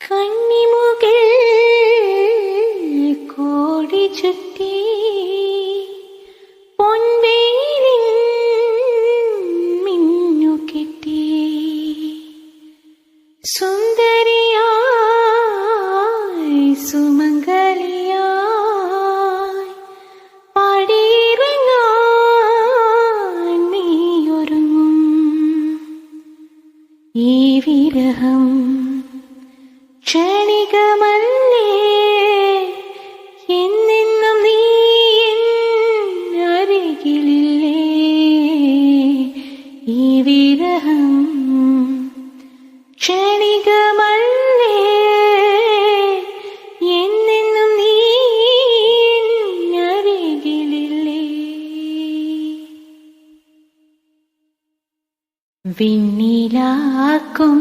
കണ്ണിമുകിൽ കോടി ചുറ്റി പൊൻവേലിൻ മിന്നു കെട്ടി. സുന്ദരിയായി സുമംഗലിയായി പടിയിറങ്ങാൻ നീയൊരുങ്ങും. ഈ വിരഹം ക്ഷണികമല്ലേ? എന്നെന്നും നീ അരികിലില്ലേ? ഈ വിരഹം ക്ഷണികമല്ലേ? എന്നെന്നും നീ അരികിലില്ലേ? വിണ്ണിലാക്കും